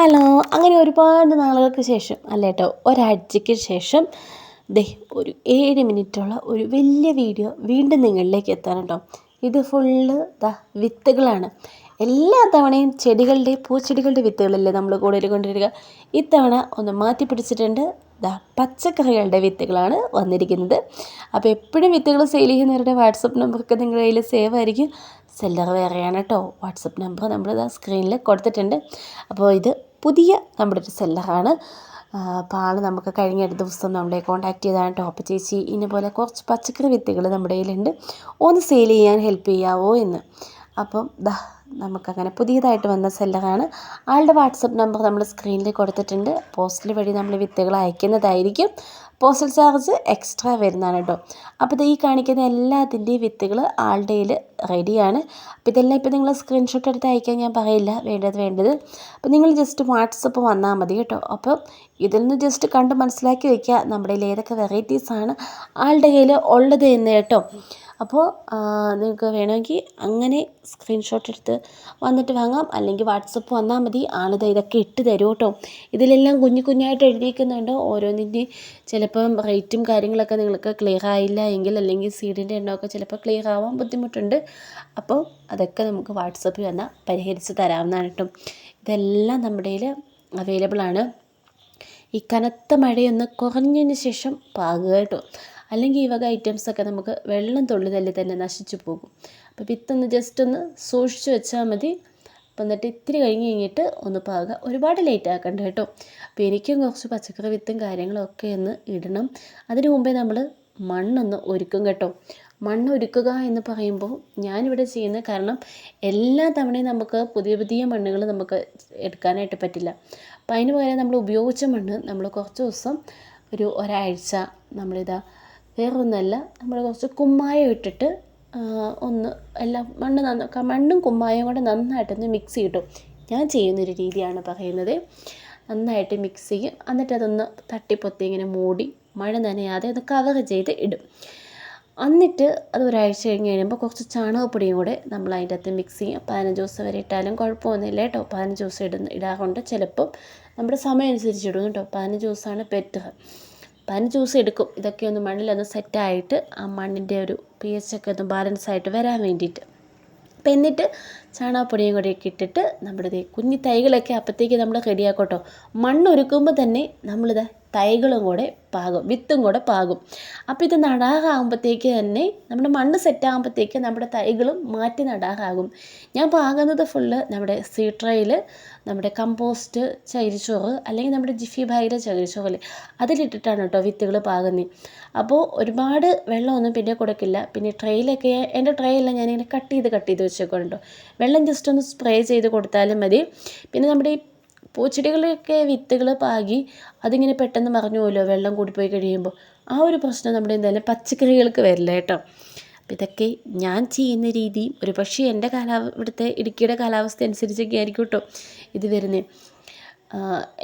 Hello അങ്ങനെ ഒരുപാട് നാളുകൾക്ക് ശേഷം അല്ല കേട്ടോ ഒരാഴ്ചയ്ക്ക് ശേഷം ദേ ഒരു ഏഴ് മിനിറ്റുള്ള ഒരു വലിയ വീഡിയോ വീണ്ടും നിങ്ങളിലേക്ക് എത്താനുണ്ടോ ഇത് ഫുള്ള് ദാ വിത്തുകളാണ്. എല്ലാ തവണയും ചെടികളുടെ പൂച്ചെടികളുടെ വിത്തുകളല്ലേ നമ്മൾ കൂടുതൽ കൊണ്ടുവരിക. ഇത്തവണ ഒന്ന് മാറ്റി പിടിച്ചിട്ടുണ്ട് ദാ പച്ചക്കറികളുടെ വിത്തുകളാണ് വന്നിരിക്കുന്നത്. അപ്പോൾ എപ്പോഴും വിത്തുകൾ സെയിൽ ചെയ്യുന്നവരുടെ വാട്സപ്പ് നമ്പറൊക്കെ നിങ്ങളുടെ കയ്യിൽ സേവ് ആയിരിക്കും. സെല്ലർ വേറെയാണ് കേട്ടോ വാട്സപ്പ് നമ്പർ നമ്മൾ സ്ക്രീനിൽ കൊടുത്തിട്ടുണ്ട്. അപ്പോൾ ഇത് പുതിയ നമ്മുടെ ഒരു സെല്ലറാണ്. അപ്പോൾ ആൾ നമുക്ക് കഴിഞ്ഞ ദിവസം നമ്മളെ കോൺടാക്ട് ചെയ്താണ്. ടോപ്പ് ചേച്ചി ഇതുപോലെ പോലെ കുറച്ച് പച്ചക്കറി വിത്തുകൾ നമ്മുടെ കയ്യിലുണ്ട്. ഒന്ന് സെയിൽ ചെയ്യാൻ ഹെൽപ്പ് ചെയ്യാവോ എന്ന്. അപ്പം ദാ നമുക്കങ്ങനെ പുതിയതായിട്ട് വന്ന സെല്ലറാണ്. ആളുടെ വാട്സപ്പ് നമ്പർ നമ്മൾ സ്ക്രീനിൽ കൊടുത്തിട്ടുണ്ട്. പോസ്റ്റൽ വഴി നമ്മൾ വിത്തുകൾ അയക്കുന്നതായിരിക്കും. പോസ്റ്റൽ ചാർജ് എക്സ്ട്രാ വരുന്നതാണ് കേട്ടോ. അപ്പോൾ ഇത് ഈ കാണിക്കുന്ന എല്ലാത്തിന്റെയും വിത്തുകൾ ആളുടെ കയ്യിൽ റെഡിയാണ് അപ്പോൾ ഇതെല്ലാം ഇപ്പോൾ നിങ്ങൾ സ്ക്രീൻഷോട്ട് എടുത്ത് അയക്കാൻ ഞാൻ പറയില്ല. വേണ്ടത് വേണ്ടത്. അപ്പോൾ നിങ്ങൾ ജസ്റ്റ് വാട്സപ്പ് വന്നാൽ മതി കേട്ടോ. അപ്പോൾ ഇതിൽ നിന്ന് ജസ്റ്റ് കണ്ട് മനസ്സിലാക്കി വയ്ക്കുക നമ്മുടെ കയ്യിൽ ഏതൊക്കെ വെറൈറ്റീസാണ് ആളുടെ കയ്യിൽ ഉള്ളത് എന്ന് കേട്ടോ. അപ്പോൾ നിങ്ങൾക്ക് വേണമെങ്കിൽ അങ്ങനെ സ്ക്രീൻഷോട്ട് എടുത്ത് വന്നിട്ട് വാങ്ങാം. അല്ലെങ്കിൽ വാട്സപ്പ് വന്നാൽ മതി. ആളിത് ഇതൊക്കെ ഇട്ട് തരും കേട്ടോ ഇതിലെല്ലാം കുഞ്ഞു കുഞ്ഞായിട്ട് എഴുതിയിരിക്കുന്നുണ്ട് ഓരോന്നിന്റെയും ചിലപ്പം റേറ്റും കാര്യങ്ങളൊക്കെ നിങ്ങൾക്ക് ക്ലിയർ ആയില്ല എങ്കിൽ അല്ലെങ്കിൽ സീഡിന്റെ എണ്ണമൊക്കെ ചിലപ്പോൾ ക്ലിയർ ആവാൻ ബുദ്ധിമുട്ടുണ്ട്. അപ്പോൾ അതൊക്കെ നമുക്ക് വാട്സപ്പിൽ വന്നാൽ പരിഹരിച്ച് തരാവുന്നതാണ് കേട്ടോ ഇതെല്ലാം നമ്മുടെ അവൈലബിൾ ആണ്. ഈ കനത്ത മഴയൊന്ന് കുറഞ്ഞതിന് ശേഷം പാകുക കേട്ടോ അല്ലെങ്കിൽ ഈ വക ഐറ്റംസൊക്കെ നമുക്ക് വെള്ളം തുള്ളിതല്ലി തന്നെ നശിച്ചു പോകും. അപ്പോൾ വിത്തൊന്ന് ജസ്റ്റ് ഒന്ന് സൂക്ഷിച്ച് വെച്ചാൽ മതി. അപ്പം എന്നിട്ട് ഇത്തിരി കഴിഞ്ഞ് കഴിഞ്ഞിട്ട് ഒന്ന് പാകുക ഒരുപാട് ലേറ്റ് ആക്കണ്ട കേട്ടോ. അപ്പോൾ എനിക്കും കുറച്ച് പച്ചക്കറി വിത്തും കാര്യങ്ങളൊക്കെ ഒന്ന് ഇടണം. അതിനു മുമ്പേ നമ്മൾ മണ്ണൊന്ന് ഒരുക്കും കേട്ടോ. മണ്ണ് ഒരുക്കുക എന്ന് പറയുമ്പോൾ ഞാനിവിടെ ചെയ്യുന്ന കാരണം എല്ലാ തവണയും നമുക്ക് പുതിയ പുതിയ മണ്ണുകൾ നമുക്ക് എടുക്കാനായിട്ട് പറ്റില്ല. അപ്പോൾ അതിന് പകരം നമ്മൾ ഉപയോഗിച്ച മണ്ണ് നമ്മൾ കുറച്ച് ദിവസം ഒരു ഒരാഴ്ച നമ്മളിതാ വേറൊന്നല്ല. നമ്മൾ കുറച്ച് കുമ്മായം ഇട്ടിട്ട് ഒന്ന് എല്ലാം മണ്ണ് നന്ന മണ്ണും കുമ്മായവും കൂടെ നന്നായിട്ടൊന്ന് മിക്സ് ചെയ്തിട്ടും ഞാൻ ചെയ്യുന്നൊരു രീതിയാണ് പറയുന്നത്. നന്നായിട്ട് മിക്സ് ചെയ്യും. എന്നിട്ട് അതൊന്ന് തട്ടിപ്പൊത്തി ഇങ്ങനെ മൂടി മഴ നനയാതെ ഒന്ന് കവർ ചെയ്ത് ഇടും. എന്നിട്ട് അത് ഒരാഴ്ച കഴിഞ്ഞ് കഴിയുമ്പോൾ കുറച്ച് ചാണകപ്പൊടിയും കൂടെ നമ്മൾ അതിന്റെ അകത്ത് മിക്സ് ചെയ്യും. പതിനഞ്ച് ദിവസം വരെ ഇട്ടാലും കുഴപ്പമൊന്നുമില്ല കേട്ടോ. പതിനഞ്ച് ദിവസം ഇടുന്ന ഇടാറുണ്ട്. ചിലപ്പം നമ്മുടെ സമയം അനുസരിച്ച് ഇടും കേട്ടോ. പതിനഞ്ച് ദിവസമാണ് ബെറ്റർ പതിനഞ്ച് ദിവസം എടുക്കും. ഇതൊക്കെ ഒന്ന് മണ്ണിലൊന്ന് സെറ്റായിട്ട് ആ മണ്ണിന്റെ ഒരു പി എച്ച് ഒക്കെ ഒന്ന് ബാലൻസ് ആയിട്ട് വരാൻ വേണ്ടിയിട്ട്. അപ്പം എന്നിട്ട് ചാണകപ്പൊടിയും കൂടെയൊക്കെ ഇട്ടിട്ട് നമ്മുടെ കുഞ്ഞി തൈകളൊക്കെ അപ്പോഴത്തേക്ക് നമ്മൾ റെഡിയാക്കോട്ടോ മണ്ണൊരുക്കുമ്പോൾ തന്നെ നമ്മളിത് തൈകളും കൂടെ പാകും വിത്തും കൂടെ പാകും. അപ്പോൾ ഇത് നടാകാകുമ്പോഴത്തേക്ക് തന്നെ നമ്മുടെ മണ്ണ് സെറ്റാകുമ്പോഴത്തേക്ക് നമ്മുടെ തൈകളും മാറ്റി നടാകാകും ഞാൻ പാകുന്നത് ഫുള്ള് നമ്മുടെ സീട്രയിൽ നമ്മുടെ കമ്പോസ്റ്റ് ചകിരിച്ചോറ് അല്ലെങ്കിൽ നമ്മുടെ ജിഫി ബാഗിലെ ചകിരിച്ചോറിൽ അതിലിട്ടിട്ടാണ് കേട്ടോ വിത്തുകൾ പാകുന്നത് അപ്പോൾ ഒരുപാട് വെള്ളമൊന്നും പിന്നെ കൊടുക്കില്ല. പിന്നെ ട്രെയിലൊക്കെ എന്റെ ട്രെയിലെല്ലാം ഞാനിങ്ങനെ കട്ട് ചെയ്ത് കട്ട് ചെയ്ത് വെച്ചേക്കുന്നുണ്ടോ വെള്ളം ജസ്റ്റ് ഒന്ന് സ്പ്രേ ചെയ്ത് കൊടുത്താലും മതി. പിന്നെ നമ്മുടെ ഈ പൂച്ചെടികളൊക്കെ വിത്തുകൾ പാകി അതിങ്ങനെ പെട്ടെന്ന് മറിഞ്ഞു പോലോ വെള്ളം കൂടിപ്പോയി കഴിയുമ്പോൾ. ആ ഒരു പ്രശ്നം നമ്മുടെ എന്തായാലും പച്ചക്കറികൾക്ക് വരില്ല കേട്ടോ. ഇതൊക്കെ ഞാൻ ചെയ്യുന്ന രീതി ഒരു പക്ഷേ എന്റെ കാലാവ ഇവിടുത്തെ ഇടുക്കിയുടെ കാലാവസ്ഥ അനുസരിച്ചൊക്കെ ആയിരിക്കും കേട്ടോ ഇത് വരുന്നത്.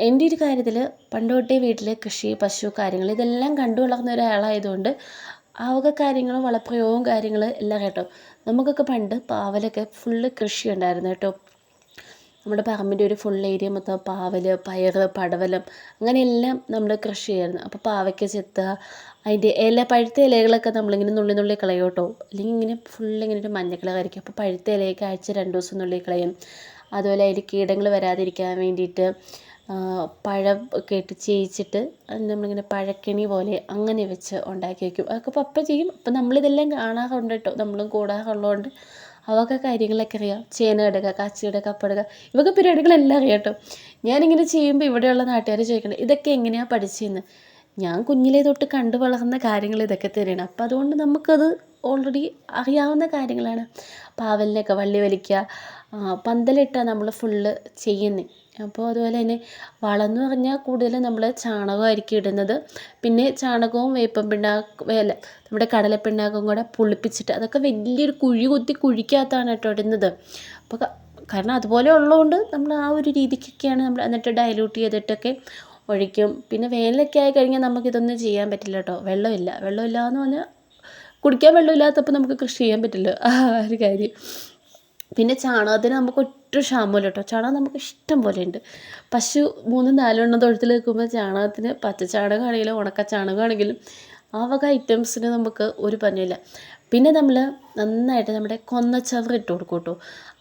എന്റെ ഒരു കാര്യത്തിൽ പണ്ടോട്ടേ വീട്ടിൽ കൃഷി പശു കാര്യങ്ങൾ ഇതെല്ലാം കണ്ടു വളർന്ന ഒരാളായതുകൊണ്ട് ആ വക കാര്യങ്ങളും വളപ്രയോഗവും കാര്യങ്ങൾ എല്ലാം കേട്ടോ. നമുക്കൊക്കെ പണ്ട് പാവലൊക്കെ ഫുള്ള് കൃഷി ഉണ്ടായിരുന്നു കേട്ടോ. നമ്മുടെ പറമ്പിന്റെ ഒരു ഫുൾ ഏരിയ മൊത്തം പാവൽ പയർ പടവലം അങ്ങനെയെല്ലാം നമ്മൾ കൃഷി ചെയ്യായിരുന്നു അപ്പോൾ പാവയ്ക്ക ചെത്തുക അതിന്റെ ഇല പഴുത്ത ഇലകളൊക്കെ നമ്മളിങ്ങനെ നുള്ളി നുള്ളി കളയും കേട്ടോ. അല്ലെങ്കിൽ ഇങ്ങനെ ഫുൾ ഇങ്ങനെ ഒരു മഞ്ഞ കളറായിരിക്കും അപ്പോൾ പഴുത്ത ഇലയൊക്കെ ആഴ്ച രണ്ട് ദിവസം നുള്ളി കളയും. അതുപോലെ അതിൽ കീടങ്ങൾ വരാതിരിക്കാൻ വേണ്ടിയിട്ട് പഴം ഒക്കെ ഇട്ട് ചേച്ചിട്ട് നമ്മളിങ്ങനെ പഴക്കണി പോലെ അങ്ങനെ വെച്ച് ഉണ്ടാക്കി വയ്ക്കും. അതൊക്കെ പപ്പ ചെയ്യും. അപ്പം നമ്മളിതെല്ലാം കാണാറുണ്ട് കേട്ടോ. നമ്മളും കൂടാറുള്ളതുകൊണ്ട് അവർക്ക് കാര്യങ്ങളൊക്കെ അറിയാം. ചേന ഇടുക കാച്ചിടുക കപ്പടുക ഇവക്ക് പരിപാടികളെല്ലാം അറിയാം കേട്ടോ ഞാനിങ്ങനെ ചെയ്യുമ്പോൾ ഇവിടെയുള്ള നാട്ടുകാർ ചോദിക്കണം ഇതൊക്കെ എങ്ങനെയാണ് പഠിച്ചതെന്ന് ഞാൻ കുഞ്ഞിലേ തൊട്ട് കണ്ടു വളർന്ന കാര്യങ്ങൾ ഇതൊക്കെ തന്നെയാണ്. അപ്പം അതുകൊണ്ട് നമുക്കത് ഓൾറെഡി അറിയാവുന്ന കാര്യങ്ങളാണ്. പാവലിനൊക്കെ വള്ളി വലിക്കുക പന്തലിട്ടാണ് നമ്മൾ ഫുള്ള് ചെയ്യുന്നത് അപ്പോൾ അതുപോലെ തന്നെ വളം എന്ന് പറഞ്ഞാൽ കൂടുതലും നമ്മൾ ചാണകമായിരിക്കും ഇടുന്നത്. പിന്നെ ചാണകവും വേപ്പൻ പിണ്ണാക്കും അല്ല നമ്മുടെ കടലപ്പിണ്ണാക്കും കൂടെ പുളിപ്പിച്ചിട്ട് അതൊക്കെ വലിയൊരു കുഴി കുത്തി കുഴിക്കകത്താണ് കേട്ടോ ഇടുന്നത്. അപ്പോൾ കാരണം അതുപോലെ ഉള്ളതുകൊണ്ട് നമ്മൾ ആ ഒരു രീതിക്കൊക്കെയാണ് നമ്മൾ എന്നിട്ട് ഡയലൂട്ട് ചെയ്തിട്ടൊക്കെ ഒഴിക്കും. പിന്നെ വേനലൊക്കെ ആയി കഴിഞ്ഞാൽ നമുക്കിതൊന്നും ചെയ്യാൻ പറ്റില്ല കേട്ടോ. വെള്ളമില്ല. വെള്ളമില്ല എന്ന് പറഞ്ഞാൽ കുടിക്കാൻ വെള്ളമില്ലാത്തപ്പോൾ നമുക്ക് കൃഷി ചെയ്യാൻ പറ്റില്ല. ആ ഒരു കാര്യം. പിന്നെ ചാണകത്തിന് നമുക്ക് ഒട്ടും ക്ഷാമമില്ല കേട്ടോ. ചാണകം നമുക്ക് ഇഷ്ടം പോലെ ഉണ്ട്. പശു മൂന്ന് നാലെണ്ണം തൊഴുത്തിൽ നിൽക്കുമ്പോൾ ചാണകത്തിന് പച്ച ചാണകമാണെങ്കിലും ഉണക്ക ചാണകമാണെങ്കിലും ആ വക ഐറ്റംസിന് നമുക്ക് ഒരു പഞ്ഞമില്ല പിന്നെ നമ്മൾ നന്നായിട്ട് നമ്മുടെ കൊന്നച്ചവറ് ഇട്ട് കൊടുക്കും കേട്ടോ.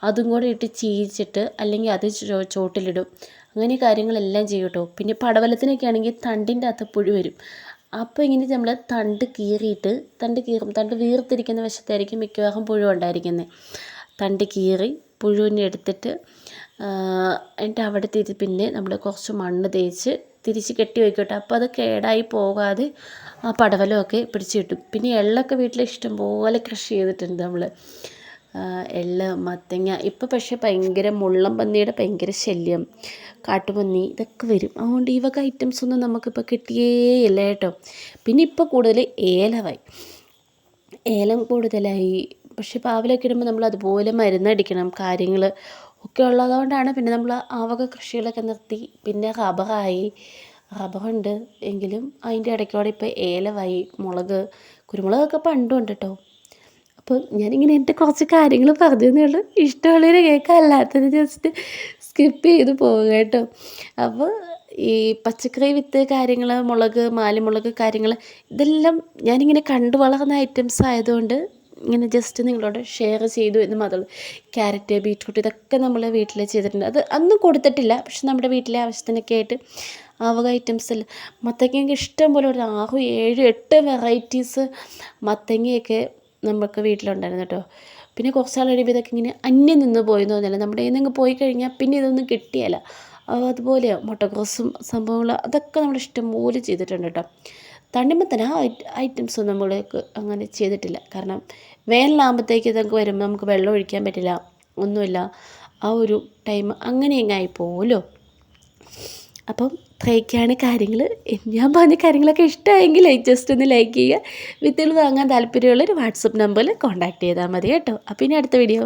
അതും കൂടെ ഇട്ട് ചീച്ചിട്ട് അല്ലെങ്കിൽ അത് ചോട്ടിലിടും. അങ്ങനെ കാര്യങ്ങളെല്ലാം ചെയ്യും കേട്ടോ. പിന്നെ പടവലത്തിനൊക്കെ ആണെങ്കിൽ തണ്ടിന്റെ അകത്ത് പുഴു വരും. അപ്പോൾ ഇങ്ങനെ നമ്മൾ തണ്ട് കീറിയിട്ട് തണ്ട് കീറും തണ്ട് വീർത്തിരിക്കുന്ന വശത്തായിരിക്കും മിക്കവാറും പുഴു ഉണ്ടായിരിക്കുന്നത്. തണ്ട് കീറി പുഴുവിനെ എടുത്തിട്ട് എന്നിട്ട് അവിടെ തിരി പിന്നെ നമ്മൾ കുറച്ച് മണ്ണ് തേച്ച് തിരിച്ച് കെട്ടി വയ്ക്കട്ടെ അപ്പോൾ അത് കേടായി പോകാതെ ആ പടവലമൊക്കെ പിടിച്ച് കിട്ടും. പിന്നെ എള്ളൊക്കെ വീട്ടിൽ ഇഷ്ടംപോലെ കൃഷി ചെയ്തിട്ടുണ്ട് നമ്മൾ എള്ള് മത്തങ്ങ ഇപ്പോൾ പക്ഷേ ഭയങ്കര മുള്ളം പന്നിയുടെ ഭയങ്കര ശല്യം. കാട്ടുപന്നി ഇതൊക്കെ വരും. അതുകൊണ്ട് ഈ വക ഐറ്റംസ് ഒന്നും നമുക്കിപ്പോൾ കിട്ടിയേയില്ല കേട്ടോ. പിന്നെ ഇപ്പോൾ കൂടുതൽ ഏലമായി ഏലം കൂടുതലായി. പക്ഷേ പാവലൊക്കെ ഇടുമ്പോൾ നമ്മൾ അതുപോലെ മരുന്നടിക്കണം കാര്യങ്ങൾ ഒക്കെ ഉള്ളതുകൊണ്ടാണ് പിന്നെ നമ്മൾ ആ വക കൃഷികളൊക്കെ നിർത്തി. പിന്നെ റബ്ബറായി. റബ്ബറുണ്ട് എങ്കിലും അതിന്റെ ഇടയ്ക്കൂടെ ഇപ്പോൾ ഏലവായി മുളക് കുരുമുളകൊക്കെ പണ്ടും ഉണ്ട് കേട്ടോ അപ്പോൾ ഞാനിങ്ങനെ എന്റെ കുറച്ച് കാര്യങ്ങൾ പറഞ്ഞു തന്നെയുള്ളു ഇഷ്ടമുള്ളവരെ കേൾക്കാം അല്ലാത്തത് ജസ്റ്റ് സ്കിപ്പ് ചെയ്ത് പോവുക കേട്ടോ. അപ്പോൾ ഈ പച്ചക്കറി വിത്ത് കാര്യങ്ങൾ മുളക് മാലിമുളക് കാര്യങ്ങൾ ഇതെല്ലാം ഞാനിങ്ങനെ കണ്ടു വളർന്ന ഐറ്റംസ് ആയതുകൊണ്ട് ഇങ്ങനെ ജസ്റ്റ് നിങ്ങളോട് ഷെയർ ചെയ്തു എന്ന് മാത്രമേ ക്യാരറ്റ് ബീറ്റ്റൂട്ട് ഇതൊക്കെ നമ്മൾ വീട്ടിൽ ചെയ്തിട്ടുണ്ട്. അത് അന്നും കൊടുത്തിട്ടില്ല. പക്ഷെ നമ്മുടെ വീട്ടിലെ ആവശ്യത്തിനൊക്കെ ആയിട്ട് ആ വക ഐറ്റംസ് എല്ലാം മത്തങ്ങയൊക്കെ ഇഷ്ടം പോലെ ഒരു ആറ് ഏഴ് എട്ട് വെറൈറ്റീസ് മത്തങ്ങയൊക്കെ നമുക്ക് വീട്ടിലുണ്ടായിരുന്നു കേട്ടോ. പിന്നെ കുറച്ച് നാൾ കഴിയുമ്പോൾ ഇതൊക്കെ ഇങ്ങനെ അന്യം നിന്ന് പോയെന്ന് തോന്നില്ല നമ്മുടെ നിന്ന് പോയി കഴിഞ്ഞാൽ പിന്നെ ഇതൊന്നും കിട്ടിയല്ല അതുപോലെ മുട്ടക്രോസും സംഭവങ്ങൾ അതൊക്കെ നമ്മൾ ഇഷ്ടംപോലെ ചെയ്തിട്ടുണ്ട് കേട്ടോ. തണ്ണിമത്തൻ ആ ഐറ്റംസ് ഒന്നും നമ്മൾക്ക് അങ്ങനെ ചെയ്തിട്ടില്ല. കാരണം വേനലാകുമ്പോഴത്തേക്ക് ഇതൊക്കെ വരുമ്പോൾ നമുക്ക് വെള്ളം ഒഴിക്കാൻ പറ്റില്ല ഒന്നുമില്ല. ആ ഒരു ടൈം അങ്ങനെ എങ്ങായി പോകുമല്ലോ അപ്പം ഇത്രയൊക്കെയാണ് കാര്യങ്ങൾ ഞാൻ പറഞ്ഞ കാര്യങ്ങളൊക്കെ ഇഷ്ടമായെങ്കിൽ ജസ്റ്റ് ഒന്ന് ലൈക്ക് ചെയ്യുക. വിത്തുകൾ വാങ്ങാൻ താല്പര്യമുള്ളൊരു വാട്സപ്പ് നമ്പറിൽ കോൺടാക്ട് ചെയ്താൽ മതി കേട്ടോ. അപ്പം ഇനി അടുത്ത വീഡിയോ